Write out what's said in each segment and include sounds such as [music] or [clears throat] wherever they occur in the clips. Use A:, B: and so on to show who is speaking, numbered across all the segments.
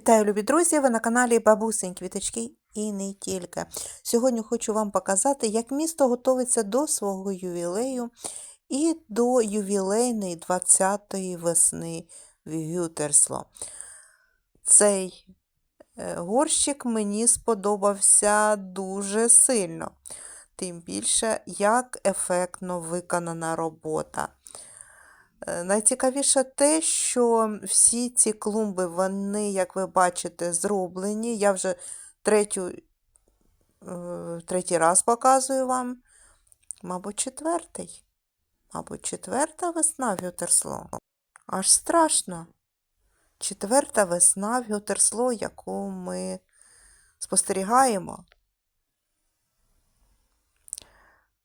A: Вітаю, любі друзі! Ви на каналі Бабусень Квіточки і не тільки. Сьогодні хочу вам показати, як місто готується до свого ювілею і до ювілейної 20-ї весни в Гютерсло. Цей е, горщик мені сподобався дуже сильно. Тим більше, як ефектно виконана робота. Е, Найцікавіше те, що всі ці клумби, вони, як ви бачите, зроблені. Я вже третю, е, третій раз показую вам. Мабуть, четвертий. Мабуть, четверта весна в Гютерсло. Аж страшно. Четверта весна в Гютерсло, яку ми спостерігаємо.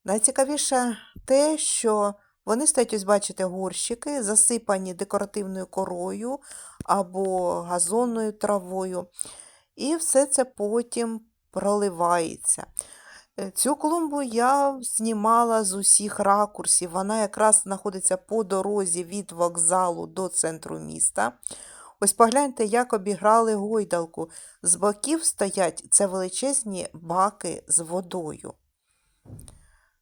A: Найцікавіше те, що вони стоять, ось бачите, горщики, засипані декоративною корою або газонною травою. І все це потім проливається. Е, Цю клумбу я знімала з усіх ракурсів. Вона якраз знаходиться по дорозі від вокзалу до центру міста. Ось погляньте, як обіграли гойдалку. З боків стоять це величезні баки з водою.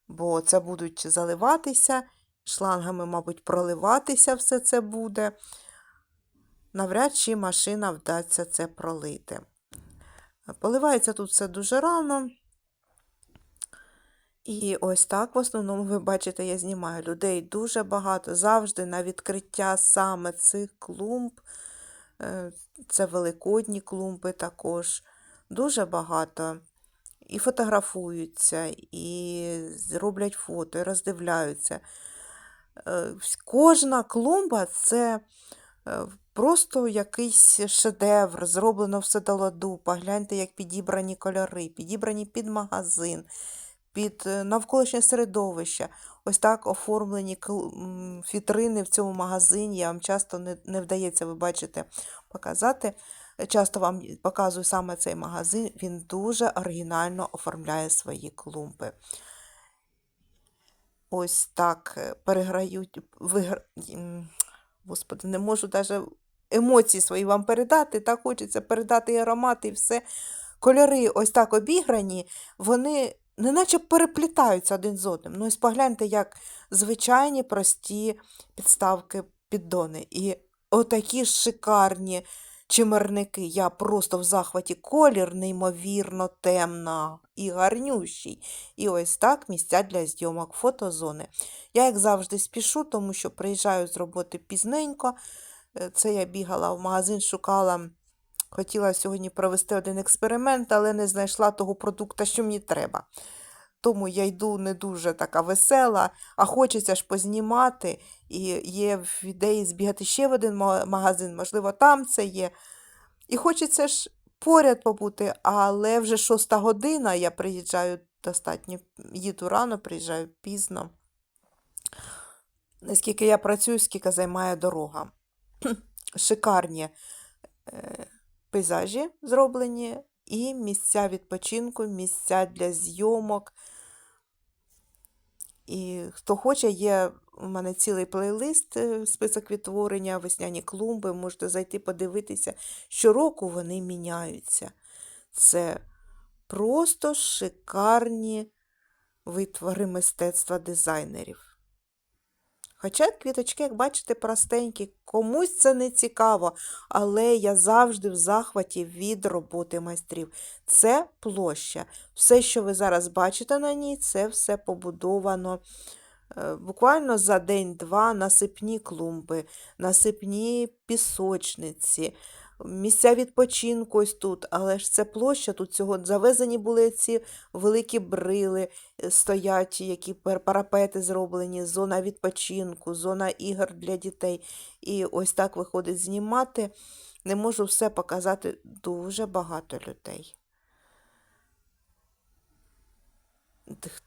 A: Бо це будуть заливатися, шлангами, мабуть, проливатися все це буде. Навряд чи машина вдасться це пролити. Поливається тут все дуже рано. І ось так, в основному, ви бачите, я знімаю людей дуже багато. Завжди на відкриття саме цих клумб. е, Це великодні клумби також. Дуже багато. І фотографуються, і роблять фото, і роздивляються. Е, Кожна клумба це е, просто якийсь шедевр, зроблено все до ладу. Погляньте, як підібрані кольори, підібрані під магазин, під е, навколишнє середовище. Ось так оформлені вітрини в цьому магазині. Я вам часто не, не вдається, ви бачите, показати. Часто вам показую саме цей магазин. Він дуже оригінально оформляє свої клумби. Ось так е, переграють. Вигр... Господи, не можу навіть емоції свої вам передати. Так хочеться передати і аромати, і все. Кольори ось так обіграні, вони неначе переплітаються один з одним. Ну, ось погляньте, як звичайні прості підставки піддони. І отакі шикарні чимерники. Я просто в захваті колір, неймовірно темна і гарнющий. І ось так місця для зйомок фотозони. Я, як завжди, спішу, тому що приїжджаю з роботи пізненько. Е, Це я бігала в магазин, шукала. Хотіла сьогодні провести один експеримент, але не знайшла того продукту, що мені треба. Тому я йду не дуже така весела, а хочеться ж познімати. І є в ідеї збігати ще в один магазин, можливо, там це є. І хочеться ж поряд побути, але вже шоста година, я приїжджаю достатньо, їду рано, приїжджаю пізно. Наскільки я працюю, скільки займає дорога. [clears throat] Шикарні е, пейзажі зроблені, і місця відпочинку, місця для зйомок. І хто хоче, є у мене цілий плейлист, е, список відтворення, весняні клумби. Можете зайти подивитися. Щороку вони міняються. Це просто шикарні витвори мистецтва дизайнерів. Хоча квіточки, як бачите, простенькі, комусь це не цікаво, але я завжди в захваті від роботи майстрів. Це площа. Все, що ви зараз бачите на ній, це все побудовано е, буквально за день-два насипні клумби, насипні пісочниці, місця відпочинку ось тут, але ж це площа, тут цього завезені були ці великі брили, е, стоять, які парапети зроблені, зона відпочинку, зона ігор для дітей. І ось так виходить знімати. Не можу все показати дуже багато людей.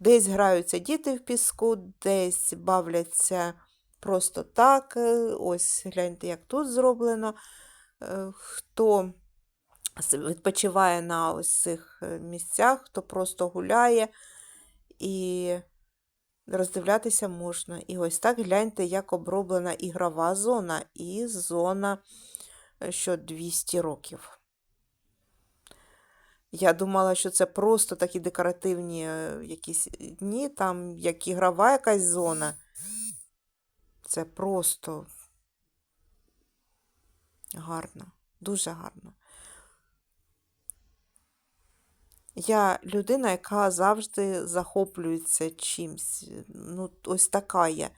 A: Десь граються діти в піску, десь бавляться просто так. е, Ось гляньте, як тут зроблено. Е, Хто відпочиває на ось цих е, місцях, хто просто гуляє і роздивлятися можна. І ось так гляньте, як оброблена ігрова зона і зона, е, що 200 років. Я думала, що це просто такі декоративні якісь дні, там як ігрова якась зона. Це просто гарно, дуже гарно. Я людина, яка завжди захоплюється чимсь. Ну, ось така я.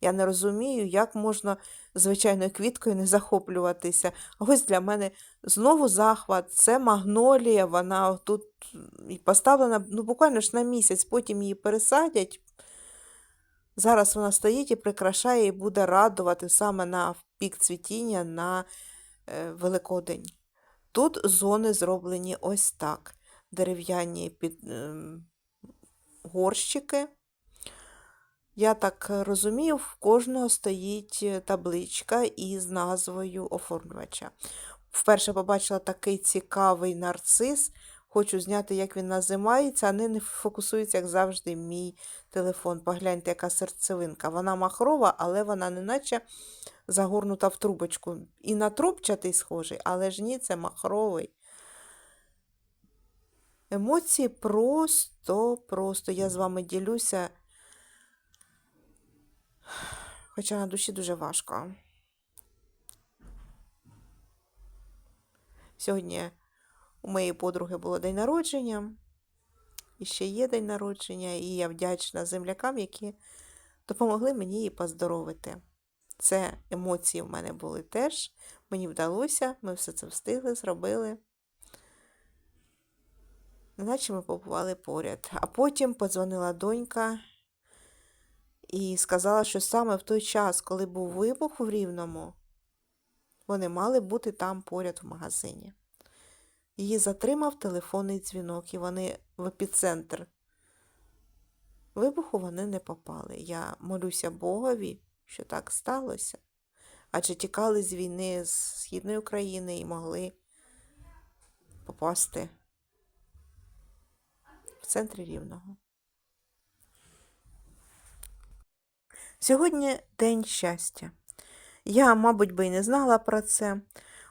A: Я не розумію, як можна звичайною квіткою не захоплюватися. Ось для мене знову захват. Це магнолія, вона тут поставлена ну, буквально ж на місяць, потім її пересадять. Зараз вона стоїть і прикрашає і буде радувати саме на пік цвітіння на Великодень. Тут зони зроблені ось так. Дерев'яні під, ем, горщики. Я так розумію, в кожного стоїть е, табличка із назвою оформлювача. Вперше побачила такий цікавий нарцис. Хочу зняти, як він називається, а не фокусується, як завжди, мій телефон. Погляньте, яка серцевинка. Вона махрова, але вона не наче загорнута в трубочку. І на трубчатий схожий, але ж ні, це махровий. Емоції просто, просто я з вами ділюся. Хоча на душі дуже важко. Сьогодні у моєї подруги було день народження, і ще є день народження, і я вдячна землякам, які допомогли мені її поздоровити. Це емоції в мене були теж. Мені вдалося, ми все це встигли, зробили. Неначе ми побували поряд. А потім подзвонила донька і сказала, що саме в той час, коли був вибух в Рівному, вони мали бути там поряд в магазині. Її затримав телефонний дзвінок, і вони в епіцентр вибуху вони не попали. Я молюся Богові, що так сталося. Адже тікали з війни з Східної України і могли попасти в центрі Рівного. Сьогодні день щастя. Я, мабуть, би і не знала про це.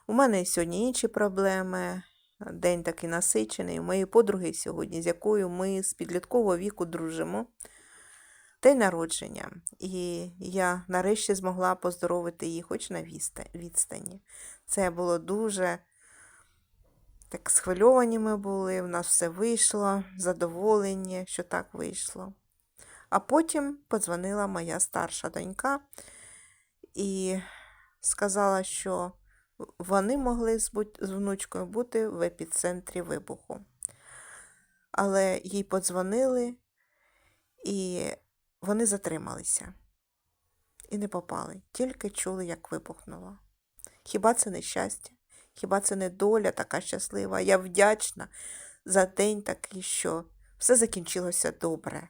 A: У мене сьогодні інші проблеми. День такий насичений. У моєї подруги сьогодні, з якою ми з підліткового віку дружимо. День народження. І я нарешті змогла поздоровити її хоч на відстані. Це було дуже так схвильовані ми були, в нас все вийшло, задоволені, що так вийшло. А потім подзвонила моя старша донька і сказала, що вони могли з внучкою бути в епіцентрі вибуху. Але їй подзвонили, і вони затрималися і не попали, тільки чули, як вибухнуло. Хіба це не щастя? Хіба це не доля така щаслива? Я вдячна за день такий, що все закінчилося добре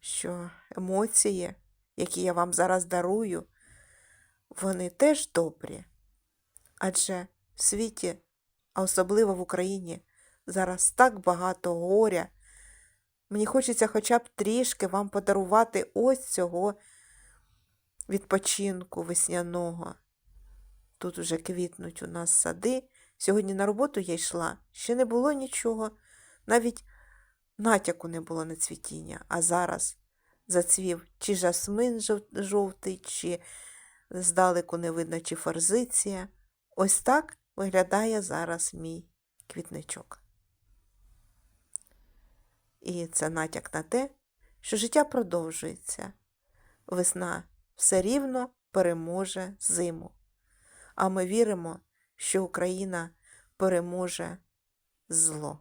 A: що емоції, які я вам зараз дарую, вони теж добрі. Адже в світі, а особливо в Україні, зараз так багато горя. Мені хочеться хоча б трішки вам подарувати ось цього відпочинку весняного. Тут уже квітнуть у нас сади. Сьогодні на роботу я йшла, ще не було нічого, навіть натяку не було на цвітіння, а зараз зацвів чи жасмин жовтий, чи здалеку не видно, чи форзиція. Ось так виглядає зараз мій квітничок. І це натяк на те, що життя продовжується. Весна все рівно переможе зиму. А ми віримо, що Україна переможе зло.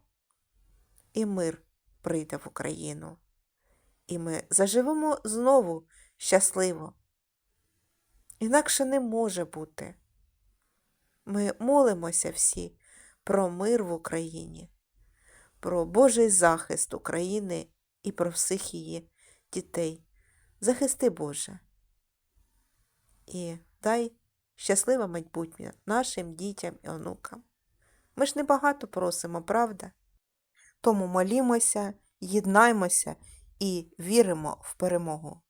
A: І мир прийде в Україну. І ми заживемо знову щасливо. Інакше не може бути. Ми молимося всі про мир в Україні, про Божий захист України і про всіх її дітей. Захисти Боже. І дай щасливе майбутнє нашим дітям і онукам. Ми ж небагато просимо, правда? Тому молімося, єднаймося і віримо в перемогу.